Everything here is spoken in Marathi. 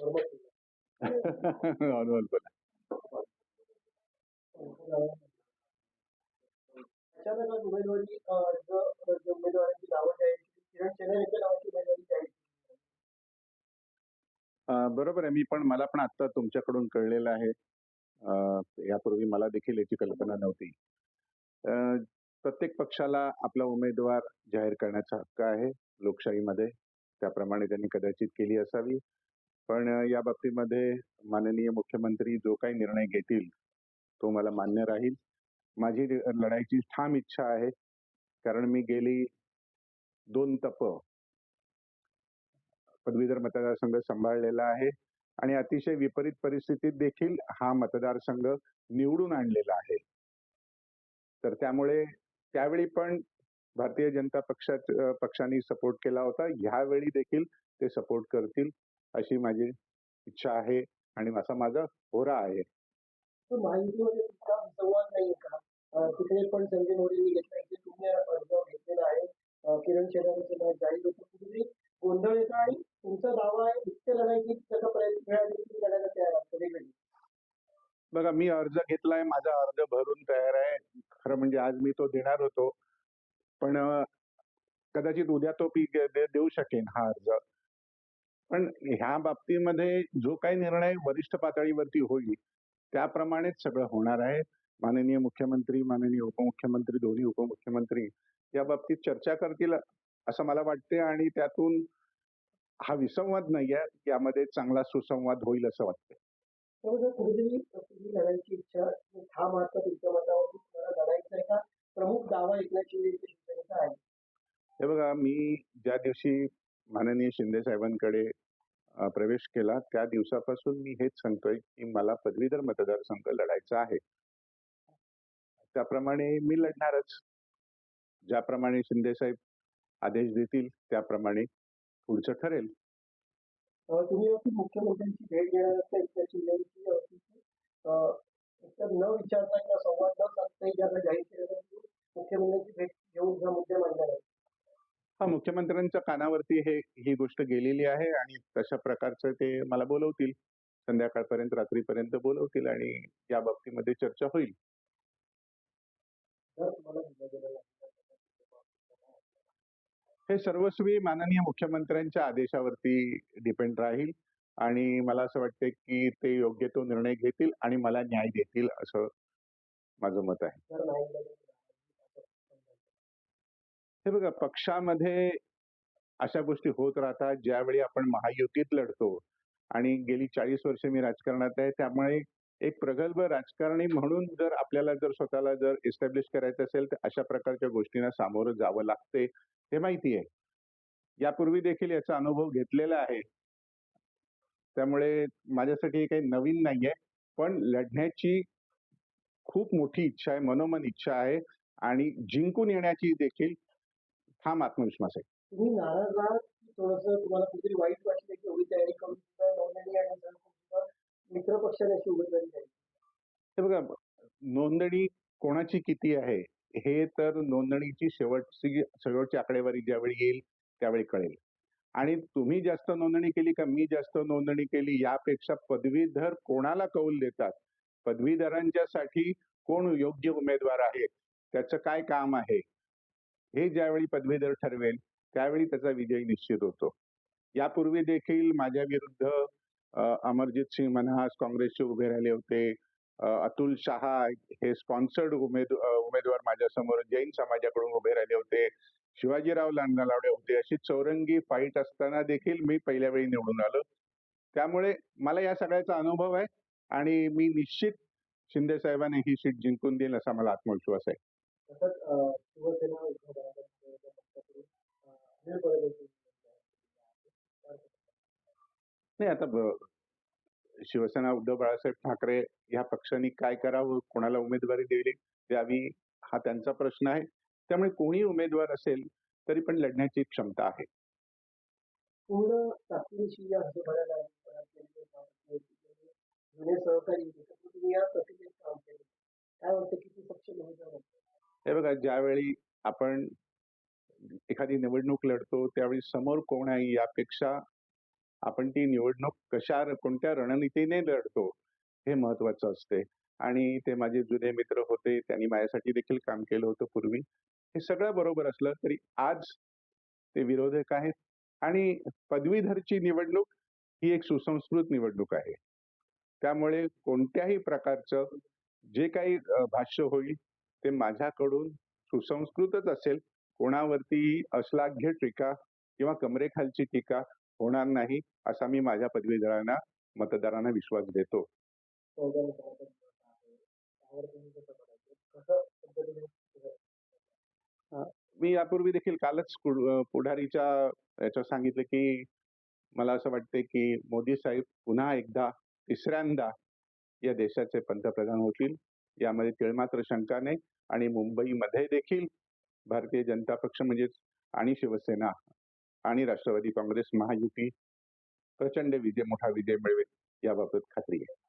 नॉर्मल अचानक उमेदवारी उमेदवारांची नावं बरोबर आहे. मी पण मला पण आता तुमच्याकडून कळलेलं आहे. यापूर्वी मला देखील याची कल्पना नव्हती. अं, प्रत्येक पक्षाला आपला उमेदवार जाहीर करण्याचा हक्क आहे लोकशाहीमध्ये. त्याप्रमाणे त्यांनी कदाचित केली असावी. पण या बाबतीमध्ये माननीय मुख्यमंत्री जो काही निर्णय घेतील तो मला मान्य राहील. माझी लढाईची ठाम इच्छा आहे. कारण मी गेली दोन तप पदवीधर मतदारसंघ सांभाळलेला आहे आणि अतिशय विपरीत परिस्थितीत देखील हा मतदारसंघ निवडून आणलेला आहे. तर त्यामुळे त्यावेळी पण भारतीय जनता पक्षात पक्षाने सपोर्ट केला होता. ह्यावेळी देखील ते सपोर्ट करतील. अशी माझी इच्छा आहे आणि असा माझा होरा आहे. महायुतीमध्ये संवाद का? तिकडे पण संजय मोदींनी घेतला इथे तुम्ही अर्ज घेतलेला आहे. अ, किरण शेलारांचे नाव जाहीर होतं कुठेतरी गोंधळ येतो आणि तुमचा दावा आहे नित्य लढायची त्याचा प्रयत्न मिळाली की तुम्ही लढायला तयार आहात वेगवेगळी बघा मी अर्ज घेतलाय माझा अर्ज भरून तयार आहे. खरं म्हणजे आज मी तो देणार होतो. पण कदाचित उद्या तो दे- देऊ शकेन हा अर्ज. पण ह्या बाबतीमध्ये जो काही निर्णय वरिष्ठ पातळीवरती होईल त्याप्रमाणेच सगळं होणार आहे. माननीय मुख्यमंत्री माननीय उपमुख्यमंत्री दोन्ही उपमुख्यमंत्री या बाबतीत चर्चा करतील असं मला वाटते आणि त्यातून हा विसंवाद नाही आहे यामध्ये चांगला सुसंवाद होईल असं वाटतं लढायची इच्छा तुमच्या मतावरती लढायचं आहे का? प्रमुख दावा एकनाथ शिंदे यांच्या शिवसेनेचा आहे. हे बघा मी ज्या दिवशी माननीय शिंदे साहेबांकडे प्रवेश केला त्या दिवसापासून मी हेच सांगतोय की मला पदवीधर मतदारसंघ लढायचा आहे. त्याप्रमाणे मी लढणारच. ज्याप्रमाणे शिंदेसाहेब आदेश देतील त्याप्रमाणे पुढचं ठरेल. तुम्ही मुख्यमंत्र्यांची भेट घेणार न विचारता किंवा संवाद न साधता मुख्यमंत्र्यांची भेट घेऊन हा मुद्दे मांडणार आहे हा मुख्यमंत्र्यांच्या कानावरती हे ही गोष्ट गेलेली आहे आणि तशा प्रकारचं ते मला बोलवतील. संध्याकाळपर्यंत रात्रीपर्यंत बोलवतील आणि या बाबतीमध्ये चर्चा होईल. हे सर्वस्वी माननीय मुख्यमंत्र्यांच्या आदेशावरती डिपेंड राहील आणि मला असं वाटतं की ते योग्य तो निर्णय घेतील आणि मला न्याय देतील असं माझं मत आहे. हे बघा पक्षामध्ये अशा गोष्टी होत राहतात ज्यावेळी आपण महायुतीत लढतो आणि गेली चाळीस वर्ष मी राजकारणात आहे त्यामुळे एक प्रगल्भ राजकारणी म्हणून जर आपल्याला जर स्वतःला जर एस्टॅब्लिश करायचं असेल तर अशा प्रकारच्या गोष्टींना सामोरं जावं लागते हे माहिती आहे. यापूर्वी देखील याचा अनुभव घेतलेला आहे. त्यामुळे माझ्यासाठी काही नवीन नाहीये पण लढण्याची खूप मोठी इच्छा आहे मनोमन इच्छा आहे आणि जिंकून येण्याची देखील ठाम आत्मविश्वास आहे तुम्ही नाराज आहात थोडंसं तुम्हाला कुठेतरी वाईट वाटलं की एवढी तयारी करून नोंदणी आणि मित्र पक्षाने अशी उमेदवारी हे बघा नोंदणी कोणाची किती आहे हे तर नोंदणीची शेवटची शेवटची आकडेवारी ज्यावेळी येईल त्यावेळी कळेल. आणि तुम्ही जास्त नोंदणी केली का मी जास्त नोंदणी केली यापेक्षा पदवीधर कोणाला कौल देतात? पदवीधरांच्यासाठी कोण योग्य उमेदवार आहे? त्याचं काय काम आहे? हे ज्यावेळी पदवीधर ठरवेल त्यावेळी त्याचा विजय निश्चित होतो. यापूर्वी देखील माझ्या विरुद्ध अमरजित सिंग मन्हास काँग्रेसचे उभे राहिले होते. अतुल शहा हे स्पॉन्सर्ड उमेद उमेदवार माझ्यासमोर जैन समाजाकडून उभे राहिले होते. शिवाजीराव लांडलावडे होते. अशी चौरंगी फाईट असताना देखील मी पहिल्या वेळी निवडून आलो. त्यामुळे मला या सगळ्याचा अनुभव आहे आणि मी निश्चित शिंदे साहेबांनी ही सीट जिंकून देईल असा मला आत्मविश्वास आहे. तसंच अ, शिवसेना उद्धव बाळासाहेब ठाकरे पक्षाकडून अ, अनिल परब यांची उमेदवारी आहे. नाही आता शिवसेना उद्धव बाळासाहेब ठाकरे ह्या पक्षांनी काय करावं? कोणाला उमेदवारी दिली द्यावी हा त्यांचा प्रश्न आहे. त्यामुळे कोणी उमेदवार असेल तरी पण लढण्याची क्षमता आहे. पूर्ण हे बघा ज्यावेळी आपण एखादी निवडणूक लढतो त्यावेळी समोर कोण आहे यापेक्षा आपण ती निवडणूक कशा कोणत्या रणनीतीने लढतो हे महत्वाचं असते. आणि ते माझे जुने मित्र होते त्यांनी माझ्यासाठी देखील काम केलं होतं पूर्वी. हे सगळं बरोबर असलं तरी आज ते विरोधक आहेत. आणि पदवीधरची निवडणूक ही एक सुसंस्कृत निवडणूक आहे. त्यामुळे कोणत्याही प्रकारचं जे काही भाष्य होईल ते माझ्याकडून सुसंस्कृतच असेल. कोणावरती अश्लाघ्य टीका किंवा कमरेखालची टीका होणार नाही असा मी माझ्या पदवीधरांना मतदारांना विश्वास देतो. मी यापूर्वी देखील कालच पुढारीच्या याच्यात सांगितलं की मला असं वाटते की मोदी साहेब पुन्हा एकदा तिसऱ्यांदा या देशाचे पंतप्रधान होतील. यामध्ये तिळमात्र शंका नाही आणि मुंबईमध्ये देखील भारतीय जनता पक्ष म्हणजेच आणि शिवसेना आणि राष्ट्रवादी काँग्रेस महायुती प्रचंड विजय मोठा विजय मिळवेल याबाबत खात्री आहे.